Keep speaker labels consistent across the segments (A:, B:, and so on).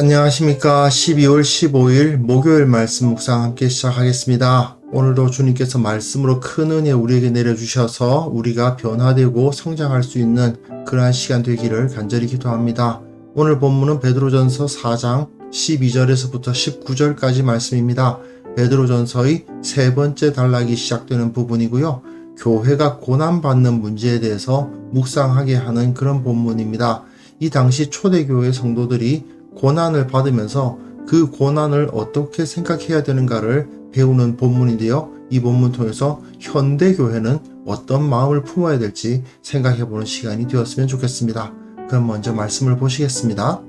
A: 안녕하십니까. 12월 15일 목요일 말씀 묵상 함께 시작하겠습니다. 오늘도 주님께서 말씀으로 큰 은혜 우리에게 내려주셔서 우리가 변화되고 성장할 수 있는 그러한 시간 되기를 간절히 기도합니다. 오늘 본문은 베드로전서 4장 12절에서부터 19절까지 말씀입니다. 베드로전서의 세 번째 단락이 시작되는 부분이고요. 교회가 고난받는 문제에 대해서 묵상하게 하는 그런 본문입니다. 이 당시 초대교회 성도들이 고난을 받으면서 그 고난을 어떻게 생각해야 되는가를 배우는 본문인데요. 이 본문 통해서 현대 교회는 어떤 마음을 품어야 될지 생각해 보는 시간이 되었으면 좋겠습니다. 그럼 먼저 말씀을 보시겠습니다.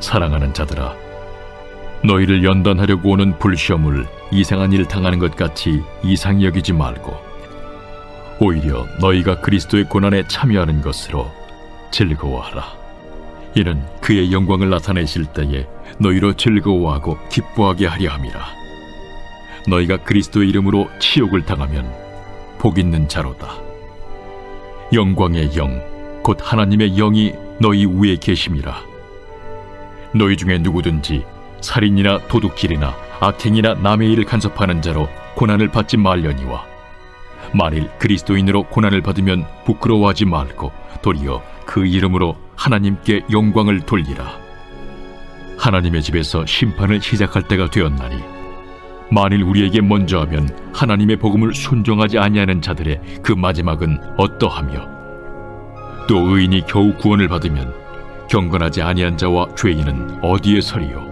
B: 사랑하는 자들아 너희를 연단하려고 오는 불시험을 이상한 일 당하는 것 같이 이상히 여기지 말고 오히려 너희가 그리스도의 고난에 참여하는 것으로 즐거워하라. 이는 그의 영광을 나타내실 때에 너희로 즐거워하고 기뻐하게 하려 함이라. 너희가 그리스도의 이름으로 치욕을 당하면 복 있는 자로다. 영광의 영 곧 하나님의 영이 너희 위에 계심이라. 너희 중에 누구든지 살인이나 도둑질이나 악행이나 남의 일을 간섭하는 자로 고난을 받지 말려니와 만일 그리스도인으로 고난을 받으면 부끄러워하지 말고 도리어 그 이름으로 하나님께 영광을 돌리라 하나님의 집에서 심판을 시작할 때가 되었나니 만일 우리에게 먼저 하면 하나님의 복음을 순종하지 아니하는 자들의 그 마지막은 어떠하며 또 의인이 겨우 구원을 받으면 경건하지 아니한 자와 죄인은 어디에 서리요?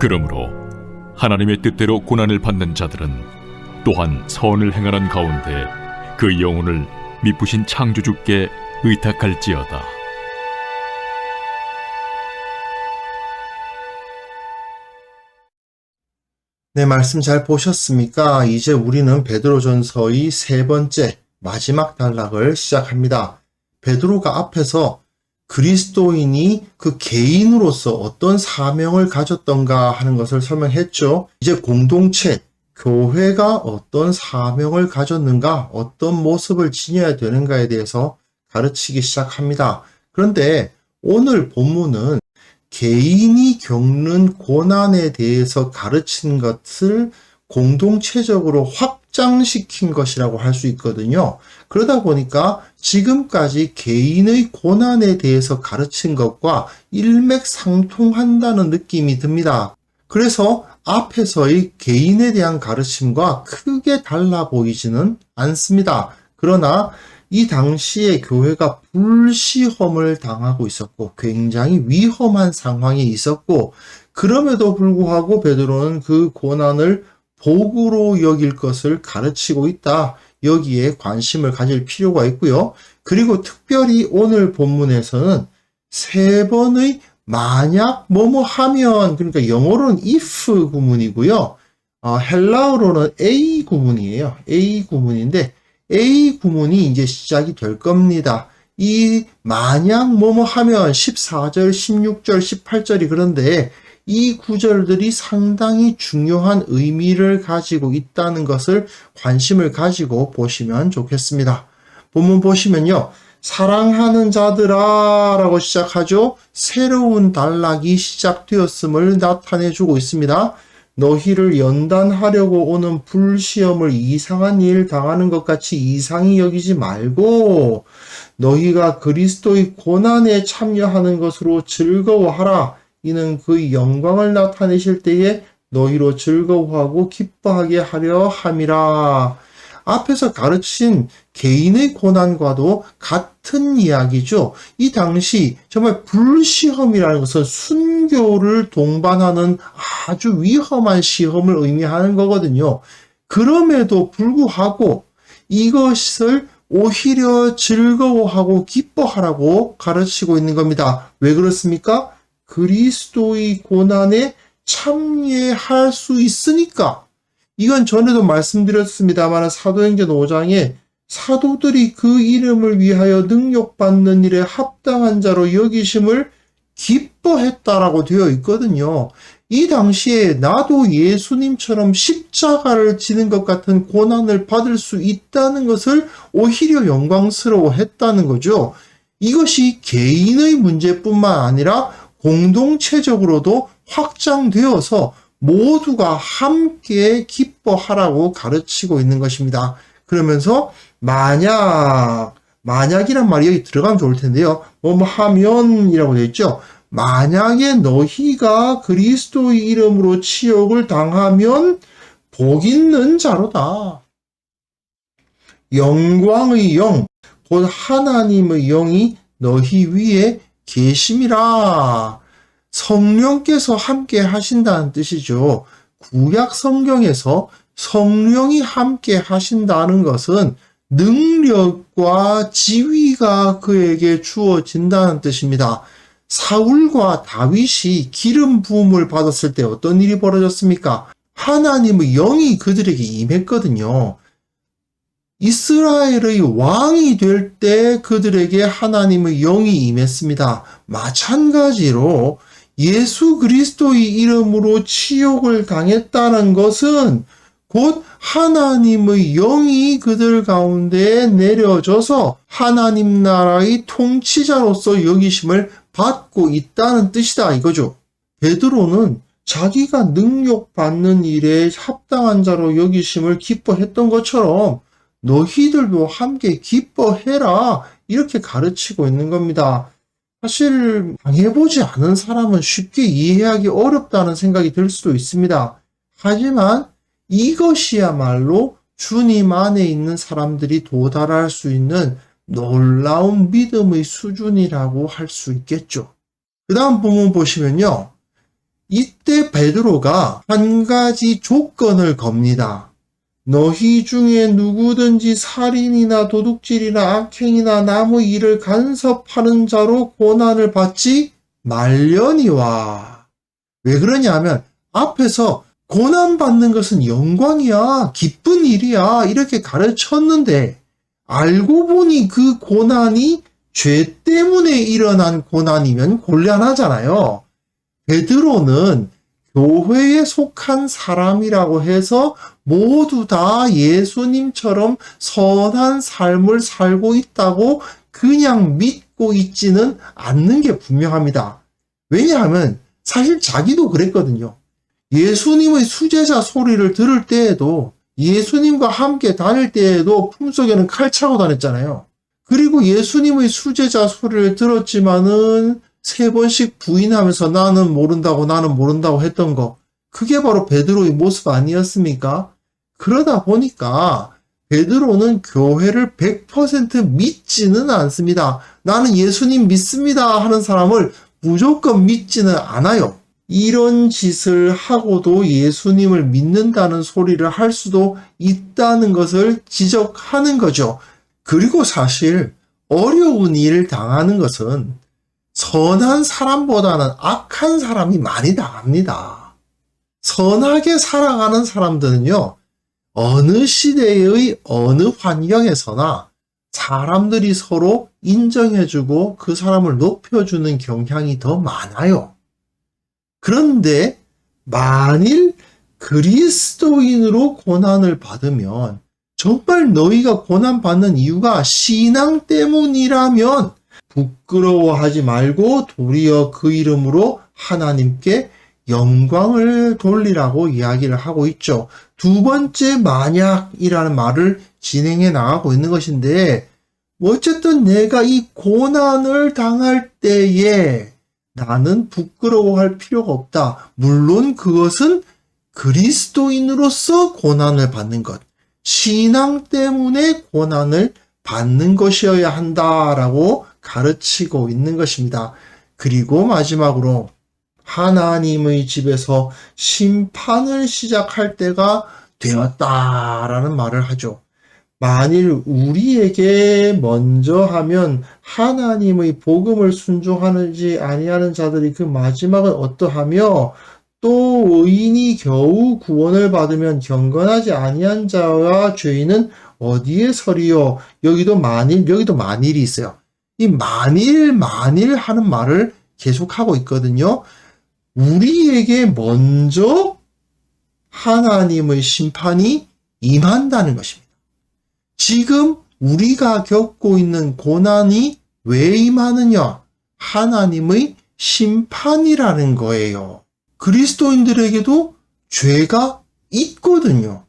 B: 그러므로 하나님의 뜻대로 고난을 받는 자들은 또한 선을 행하는 가운데 그 영혼을 미쁘신 창조주께 의탁할지어다.
A: 네, 말씀 잘 보셨습니까? 이제 우리는 베드로전서의 세 번째 마지막 단락을 시작합니다. 베드로가 앞에서 그리스도인이 그 개인으로서 어떤 사명을 가졌던가 하는 것을 설명했죠. 이제 공동체, 교회가 어떤 사명을 가졌는가, 어떤 모습을 지녀야 되는가에 대해서 가르치기 시작합니다. 그런데 오늘 본문은 개인이 겪는 고난에 대해서 가르친 것을 공동체적으로 확장시킨 것이라고 할 수 있거든요. 그러다 보니까 지금까지 개인의 고난에 대해서 가르친 것과 일맥상통한다는 느낌이 듭니다. 그래서 앞에서의 개인에 대한 가르침과 크게 달라 보이지는 않습니다. 그러나 이 당시에 교회가 불시험을 당하고 있었고 굉장히 위험한 상황에 있었고 그럼에도 불구하고 베드로는 그 고난을 복으로 여길 것을 가르치고 있다. 여기에 관심을 가질 필요가 있고요. 그리고 특별히 오늘 본문에서는 세 번의 만약 뭐뭐 하면 그러니까 영어로는 if 구문이고요. 어, 헬라어로는 a 구문이에요. a 구문인데 A 구문이 이제 시작이 될 겁니다. 이 만약 뭐뭐 하면 14절, 16절, 18절이 그런데 이 구절들이 상당히 중요한 의미를 가지고 있다는 것을 관심을 가지고 보시면 좋겠습니다. 본문 보시면요. 사랑하는 자들아 라고 시작하죠. 새로운 단락이 시작되었음을 나타내주고 있습니다. 너희를 연단하려고 오는 불시험을 이상한 일 당하는 것 같이 이상히 여기지 말고 너희가 그리스도의 고난에 참여하는 것으로 즐거워하라. 이는 그 영광을 나타내실 때에 너희로 즐거워하고 기뻐하게 하려 함이라. 앞에서 가르친 개인의 고난과도 같은 이야기죠. 이 당시 정말 불시험이라는 것은 순교를 동반하는 아주 위험한 시험을 의미하는 거거든요. 그럼에도 불구하고 이것을 오히려 즐거워하고 기뻐하라고 가르치고 있는 겁니다. 왜 그렇습니까? 그리스도의 고난에 참여할 수 있으니까 이건 전에도 말씀드렸습니다만 사도행전 5장에 사도들이 그 이름을 위하여 능력받는 일에 합당한 자로 여기심을 기뻐했다라고 되어 있거든요. 이 당시에 나도 예수님처럼 십자가를 지는 것 같은 고난을 받을 수 있다는 것을 오히려 영광스러워 했다는 거죠. 이것이 개인의 문제뿐만 아니라 공동체적으로도 확장되어서 모두가 함께 기뻐하라고 가르치고 있는 것입니다. 그러면서 만약 만약이란 말이 여기 들어가면 좋을 텐데요. 뭐뭐 하면이라고 되어 있죠. 만약에 너희가 그리스도의 이름으로 치욕을 당하면 복 있는 자로다. 영광의 영, 곧 하나님의 영이 너희 위에 계심이라. 성령께서 함께 하신다는 뜻이죠. 구약 성경에서 성령이 함께 하신다는 것은 능력과 지위가 그에게 주어진다는 뜻입니다. 사울과 다윗이 기름 부음을 받았을 때 어떤 일이 벌어졌습니까? 하나님의 영이 그들에게 임했거든요. 이스라엘의 왕이 될 때 그들에게 하나님의 영이 임했습니다. 마찬가지로 예수 그리스도의 이름으로 치욕을 당했다는 것은 곧 하나님의 영이 그들 가운데 내려져서 하나님 나라의 통치자로서 여기심을 받고 있다는 뜻이다 이거죠. 베드로는 자기가 능력 받는 일에 합당한 자로 여기심을 기뻐했던 것처럼 너희들도 함께 기뻐해라 이렇게 가르치고 있는 겁니다. 사실 당해보지 않은 사람은 쉽게 이해하기 어렵다는 생각이 들 수도 있습니다. 하지만 이것이야말로 주님 안에 있는 사람들이 도달할 수 있는 놀라운 믿음의 수준이라고 할 수 있겠죠. 그 다음 부분 보시면요. 이때 베드로가 한 가지 조건을 겁니다. 너희 중에 누구든지 살인이나 도둑질이나 악행이나 남의 일을 간섭하는 자로 고난을 받지 말려니와. 왜 그러냐면 앞에서 고난 받는 것은 영광이야, 기쁜 일이야, 이렇게 가르쳤는데, 알고 보니 그 고난이 죄 때문에 일어난 고난이면 곤란하잖아요. 베드로는 교회에 속한 사람이라고 해서 모두 다 예수님처럼 선한 삶을 살고 있다고 그냥 믿고 있지는 않는 게 분명합니다. 왜냐하면 사실 자기도 그랬거든요. 예수님의 수제자 소리를 들을 때에도 예수님과 함께 다닐 때에도 품속에는 칼 차고 다녔잖아요. 그리고 예수님의 수제자 소리를 들었지만은 세 번씩 부인하면서 나는 모른다고 나는 모른다고 했던 거. 그게 바로 베드로의 모습 아니었습니까? 그러다 보니까 베드로는 교회를 100% 믿지는 않습니다. 나는 예수님 믿습니다 하는 사람을 무조건 믿지는 않아요. 이런 짓을 하고도 예수님을 믿는다는 소리를 할 수도 있다는 것을 지적하는 거죠. 그리고 사실 어려운 일 당하는 것은 선한 사람보다는 악한 사람이 많이 당합니다. 선하게 살아가는 사람들은요, 어느 시대의 어느 환경에서나 사람들이 서로 인정해주고 그 사람을 높여주는 경향이 더 많아요. 그런데 만일 그리스도인으로 고난을 받으면 정말 너희가 고난받는 이유가 신앙 때문이라면 부끄러워하지 말고 도리어 그 이름으로 하나님께 영광을 돌리라고 이야기를 하고 있죠. 두 번째 만약이라는 말을 진행해 나가고 있는 것인데 어쨌든 내가 이 고난을 당할 때에 나는 부끄러워할 필요가 없다. 물론 그것은 그리스도인으로서 고난을 받는 것. 신앙 때문에 고난을 받는 것이어야 한다라고 가르치고 있는 것입니다. 그리고 마지막으로 하나님의 집에서 심판을 시작할 때가 되었다라는 말을 하죠. 만일 우리에게 먼저 하면 하나님의 복음을 순종하는지 아니하는 자들이 그 마지막은 어떠하며 또 의인이 겨우 구원을 받으면 경건하지 아니한 자와 죄인은 어디에 서리요? 여기도 만일, 여기도 만일이 있어요. 이 만일, 만일 하는 말을 계속하고 있거든요. 우리에게 먼저 하나님의 심판이 임한다는 것입니다. 지금 우리가 겪고 있는 고난이 왜 임하느냐? 하나님의 심판이라는 거예요. 그리스도인들에게도 죄가 있거든요.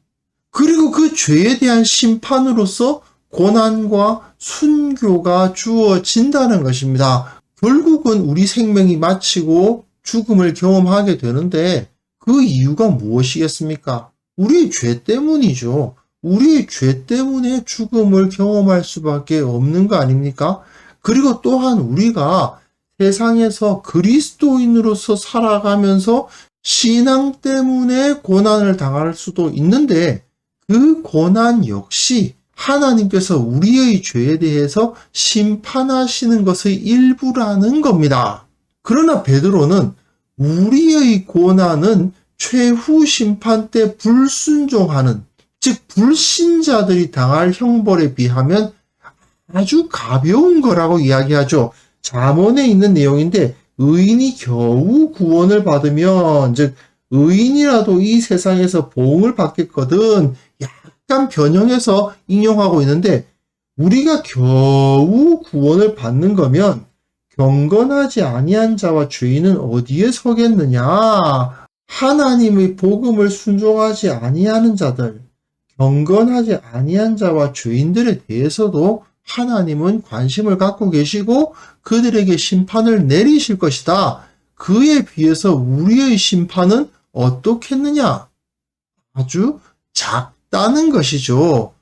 A: 그리고 그 죄에 대한 심판으로서 고난과 순교가 주어진다는 것입니다. 결국은 우리 생명이 마치고 죽음을 경험하게 되는데 그 이유가 무엇이겠습니까? 우리의 죄 때문이죠. 우리의 죄 때문에 죽음을 경험할 수밖에 없는 거 아닙니까? 그리고 또한 우리가 세상에서 그리스도인으로서 살아가면서 신앙 때문에 고난을 당할 수도 있는데 그 고난 역시 하나님께서 우리의 죄에 대해서 심판하시는 것의 일부라는 겁니다. 그러나 베드로는 우리의 고난은 최후 심판 때 불순종하는 즉 불신자들이 당할 형벌에 비하면 아주 가벼운 거라고 이야기하죠. 잠언에 있는 내용인데 의인이 겨우 구원을 받으면 즉 의인이라도 이 세상에서 보응을 받겠거든 약간 변형해서 인용하고 있는데 우리가 겨우 구원을 받는 거면 경건하지 아니한 자와 죄인은 어디에 서겠느냐 하나님의 복음을 순종하지 아니하는 자들 경건하지 아니한 자와 죄인들에 대해서도 하나님은 관심을 갖고 계시고 그들에게 심판을 내리실 것이다. 그에 비해서 우리의 심판은 어떻겠느냐? 아주 작다는 것이죠.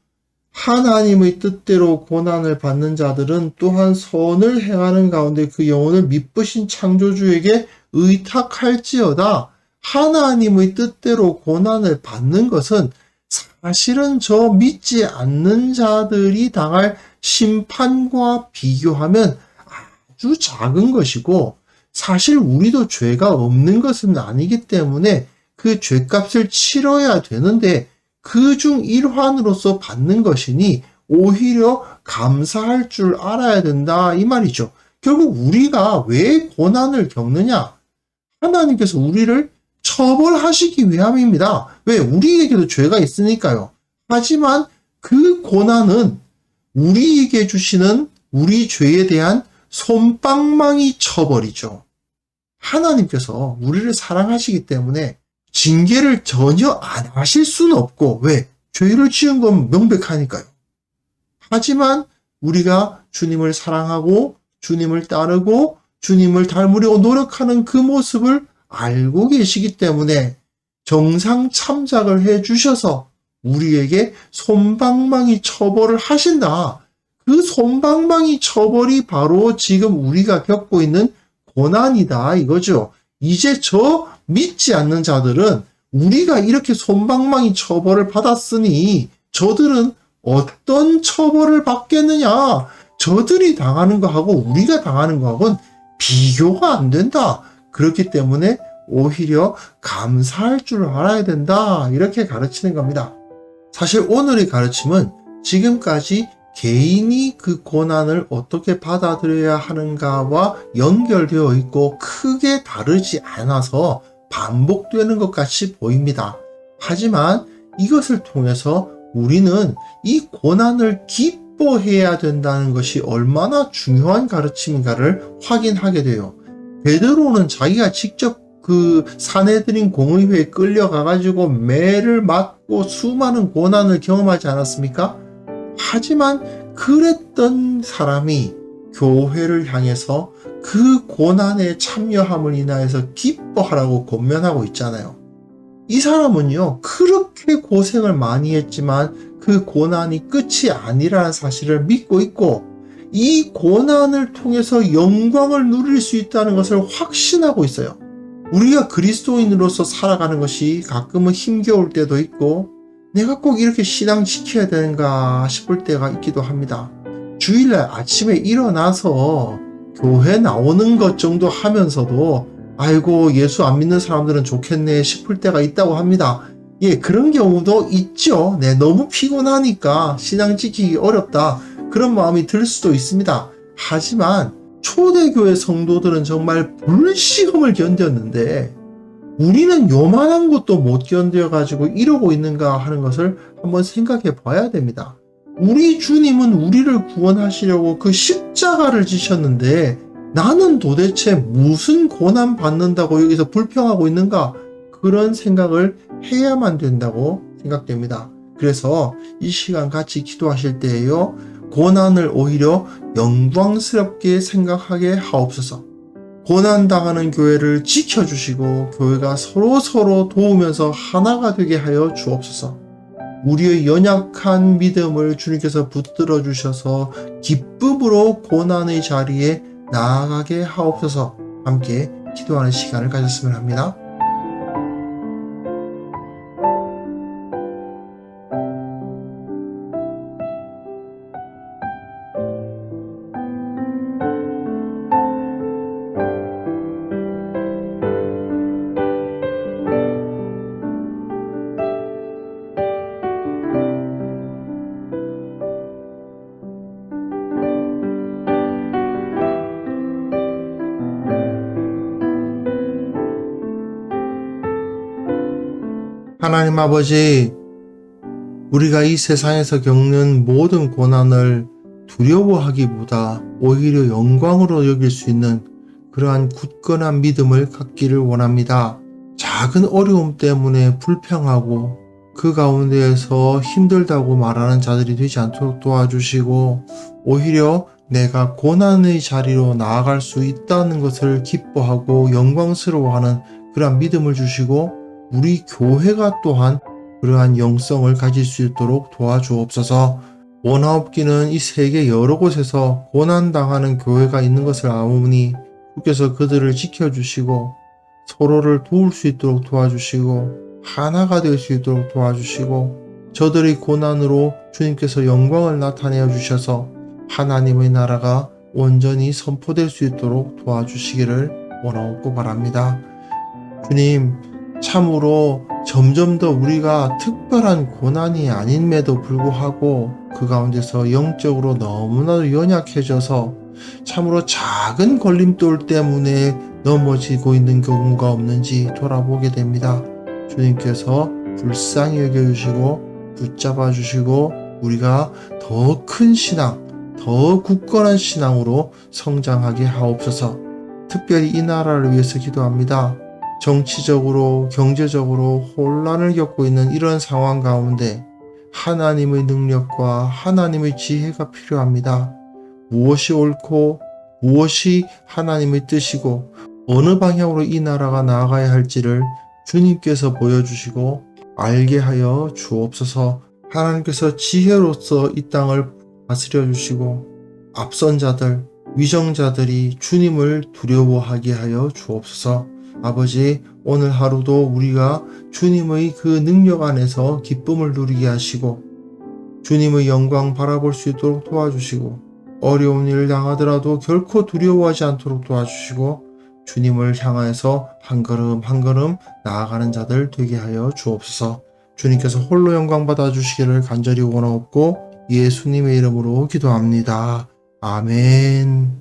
A: 하나님의 뜻대로 고난을 받는 자들은 또한 선을 행하는 가운데 그 영혼을 미쁘신 창조주에게 의탁할지어다. 하나님의 뜻대로 고난을 받는 것은 사실은 저 믿지 않는 자들이 당할 심판과 비교하면 아주 작은 것이고 사실 우리도 죄가 없는 것은 아니기 때문에 그 죄값을 치러야 되는데 그 중 일환으로서 받는 것이니 오히려 감사할 줄 알아야 된다 이 말이죠. 결국 우리가 왜 고난을 겪느냐? 하나님께서 우리를 처벌하시기 위함입니다. 왜? 우리에게도 죄가 있으니까요. 하지만 그 고난은 우리에게 주시는 우리 죄에 대한 솜방망이 처벌이죠. 하나님께서 우리를 사랑하시기 때문에 징계를 전혀 안 하실 수는 없고, 왜? 죄를 지은 건 명백하니까요. 하지만 우리가 주님을 사랑하고 주님을 따르고 주님을 닮으려고 노력하는 그 모습을 알고 계시기 때문에 정상 참작을 해 주셔서 우리에게 손방망이 처벌을 하신다. 그 손방망이 처벌이 바로 지금 우리가 겪고 있는 고난이다 이거죠. 이제 저 믿지 않는 자들은 우리가 이렇게 손방망이 처벌을 받았으니 저들은 어떤 처벌을 받겠느냐? 저들이 당하는 거하고 우리가 당하는 거하고는 비교가 안 된다. 그렇기 때문에 오히려 감사할 줄 알아야 된다. 이렇게 가르치는 겁니다. 사실 오늘의 가르침은 지금까지 개인이 그 고난을 어떻게 받아들여야 하는가와 연결되어 있고 크게 다르지 않아서 반복되는 것 같이 보입니다. 하지만 이것을 통해서 우리는 이 고난을 기뻐해야 된다는 것이 얼마나 중요한 가르침인가를 확인하게 돼요. 베드로는 자기가 직접 그 사내들인 공의회에 끌려가가지고 매를 맞고 수많은 고난을 경험하지 않았습니까? 하지만 그랬던 사람이 교회를 향해서 그 고난에 참여함을 인하여서 기뻐하라고 권면하고 있잖아요. 이 사람은요, 그렇게 고생을 많이 했지만 그 고난이 끝이 아니라는 사실을 믿고 있고, 이 고난을 통해서 영광을 누릴 수 있다는 것을 확신하고 있어요. 우리가 그리스도인으로서 살아가는 것이 가끔은 힘겨울 때도 있고, 내가 꼭 이렇게 신앙 지켜야 되는가 싶을 때가 있기도 합니다. 주일날 아침에 일어나서 교회 나오는 것 정도 하면서도 아이고 예수 안 믿는 사람들은 좋겠네 싶을 때가 있다고 합니다. 예, 그런 경우도 있죠. 네, 너무 피곤하니까 신앙 지키기 어렵다. 그런 마음이 들 수도 있습니다. 하지만 초대교회 성도들은 정말 불시험을 견뎠는데 우리는 요만한 것도 못 견뎌가지고 이러고 있는가 하는 것을 한번 생각해 봐야 됩니다. 우리 주님은 우리를 구원하시려고 그 십자가를 지셨는데 나는 도대체 무슨 고난 받는다고 여기서 불평하고 있는가? 그런 생각을 해야만 된다고 생각됩니다. 그래서 이 시간 같이 기도하실 때에요. 고난을 오히려 영광스럽게 생각하게 하옵소서. 고난당하는 교회를 지켜주시고 교회가 서로 서로 도우면서 하나가 되게 하여 주옵소서. 우리의 연약한 믿음을 주님께서 붙들어 주셔서 기쁨으로 고난의 자리에 나아가게 하옵소서. 함께 기도하는 시간을 가졌으면 합니다. 아버지, 우리가 이 세상에서 겪는 모든 고난을 두려워하기보다 오히려 영광으로 여길 수 있는 그러한 굳건한 믿음을 갖기를 원합니다. 작은 어려움 때문에 불평하고 그 가운데에서 힘들다고 말하는 자들이 되지 않도록 도와주시고 오히려 내가 고난의 자리로 나아갈 수 있다는 것을 기뻐하고 영광스러워하는 그러한 믿음을 주시고 우리 교회가 또한 그러한 영성을 가질 수 있도록 도와주옵소서. 원하옵기는 이 세계 여러 곳에서 고난당하는 교회가 있는 것을 아오니 주께서 그들을 지켜주시고 서로를 도울 수 있도록 도와주시고 하나가 될 수 있도록 도와주시고 저들의 고난으로 주님께서 영광을 나타내어 주셔서 하나님의 나라가 온전히 선포될 수 있도록 도와주시기를 원하옵고 바랍니다. 주님, 참으로 점점 더 우리가 특별한 고난이 아님에도 불구하고 그 가운데서 영적으로 너무나도 연약해져서 참으로 작은 걸림돌 때문에 넘어지고 있는 경우가 없는지 돌아보게 됩니다. 주님께서 불쌍히 여겨주시고 붙잡아 주시고 우리가 더 큰 신앙, 더 굳건한 신앙으로 성장하게 하옵소서. 특별히 이 나라를 위해서 기도합니다. 정치적으로, 경제적으로 혼란을 겪고 있는 이런 상황 가운데 하나님의 능력과 하나님의 지혜가 필요합니다. 무엇이 옳고 무엇이 하나님의 뜻이고 어느 방향으로 이 나라가 나아가야 할지를 주님께서 보여주시고 알게 하여 주옵소서 하나님께서 지혜로서 이 땅을 다스려 주시고 앞선 자들, 위정자들이 주님을 두려워하게 하여 주옵소서 아버지, 오늘 하루도 우리가 주님의 그 능력 안에서 기쁨을 누리게 하시고, 주님의 영광 바라볼 수 있도록 도와주시고, 어려운 일을 당하더라도 결코 두려워하지 않도록 도와주시고, 주님을 향하여서 한 걸음 한 걸음 나아가는 자들 되게 하여 주옵소서. 주님께서 홀로 영광 받아 주시기를 간절히 원하옵고, 예수님의 이름으로 기도합니다. 아멘.